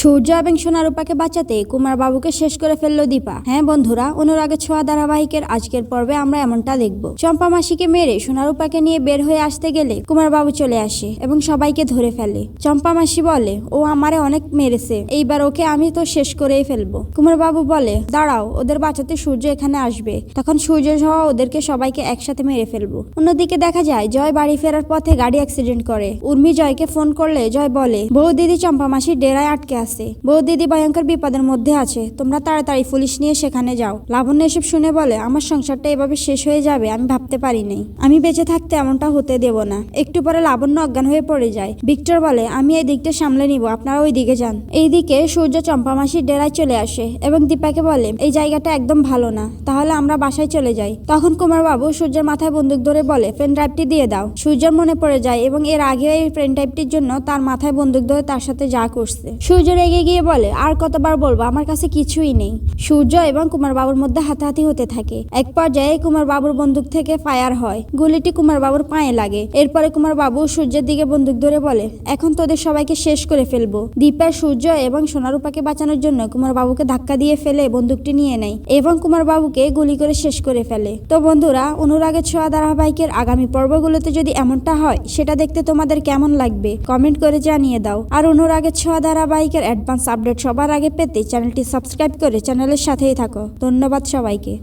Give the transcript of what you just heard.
সূর্য এবং সোনারূপাকে বাঁচাতে কুমার বাবুকে শেষ করে ফেলল দীপা। হ্যাঁ বন্ধুরা অনুরাগে ছোঁয়া ধারাবাহিকের আজকের পর্বে আমরা এমনটা দেখব। চম্পা মাসিকে মেরে সোনারূপাকে নিয়ে বের হয়ে আসতে গেলে কুমার বাবু চলে আসে এবং সবাইকে ধরে ফেলে। চম্পা মাসি বলে, ও আমারে অনেক মেরেছে, এইবার ওকে আমি তো শেষ করেই ফেলব। কুমার বাবু বলে, দাঁড়াও, ওদের বাঁচাতে সূর্য এখানে আসবে। তখন সূর্য সহ ওদেরকে সবাইকে একসাথে মেরে ফেলব। অন্যদিকে দেখা যায়, জয় বাড়ি ফেরার পথে গাড়ি অ্যাক্সিডেন্ট করে। উর্মি জয়কে ফোন করলে জয় বলে, বউ দিদি চম্পা মাসির ডেরায় আটকে আছে। বউ দিদি ভয়ঙ্কর বিপদের মধ্যে আছে। তোমরা তাড়াতাড়ি পুলিশ নিয়ে সেখানে যাও। লাবণ্য এসব শুনে বলে, আমার সংসারটা এভাবে শেষ হয়ে যাবে, আমি ভাবতে পারি নাই। আমি বেঁচে থাকতে এমনটা হতে দেব না। একটু পরে লাবণ্য অজ্ঞান হয়ে পড়ে যায়। ভিক্টর বলে, আমি এই দিকটা সামলে নিব, আপনারা ওই দিকে যান। এইদিকে সূর্য চম্পা মাসির ডেরায় চলে আসে এবং দীপাকে বলে, এই জায়গাটা একদম ভালো না, তাহলে আমরা বাসায় চলে যাই। তখন কুমার বাবু সূর্যের মাথায় বন্দুক ধরে বলে, পেন ড্রাইভটি দিয়ে দাও। সূর্যের মনে পড়ে যায় এবং এর আগে এই পেন ড্রাইভটির জন্য তার মাথায় বন্দুক ধরে তার সাথে যা করছে। সূর্য রেগে গিয়ে বলে, আর কতবার বলব? আমার কাছে কিছুই নেই। সূর্য এবং কুমার বাবুর মধ্যে হাতাহাতি হতে থাকে। এক পর্যায়ে কুমার বাবুর বন্দুক থেকে ফায়ার হয়। গুলিটি কুমার বাবুর পায়ে লাগে। এরপরে কুমার বাবু সূর্যের দিকে বন্দুক ধরে বলে, এখন তোদের সবাইকে শেষ করে ফেলব। দীপের সূর্য এবং সোনারূপাকে বাঁচানোর জন্য কুমার বাবুকে ধাক্কা দিয়ে ফেলে বন্দুকটি নিয়ে নেয় এবং কুমার বাবুকে গুলি করে শেষ করে ফেলে। তো বন্ধুরা, অনুরাগের ছোঁয়া ধারাবাহিকের আগামী পর্বগুলোতে যদি এমনটা হয়, সেটা দেখতে তোমাদের কেমন লাগবে? কমেন্ট করে জানিয়ে দাও। আর অনুরাগের ছোঁয়া ধারাবাহিকের অ্যাডভান্স আপডেট সবার আগে পেতে চ্যানেলটি সাবস্ক্রাইব করে চ্যানেলের সাথেই থাকো। ধন্যবাদ সবাইকে।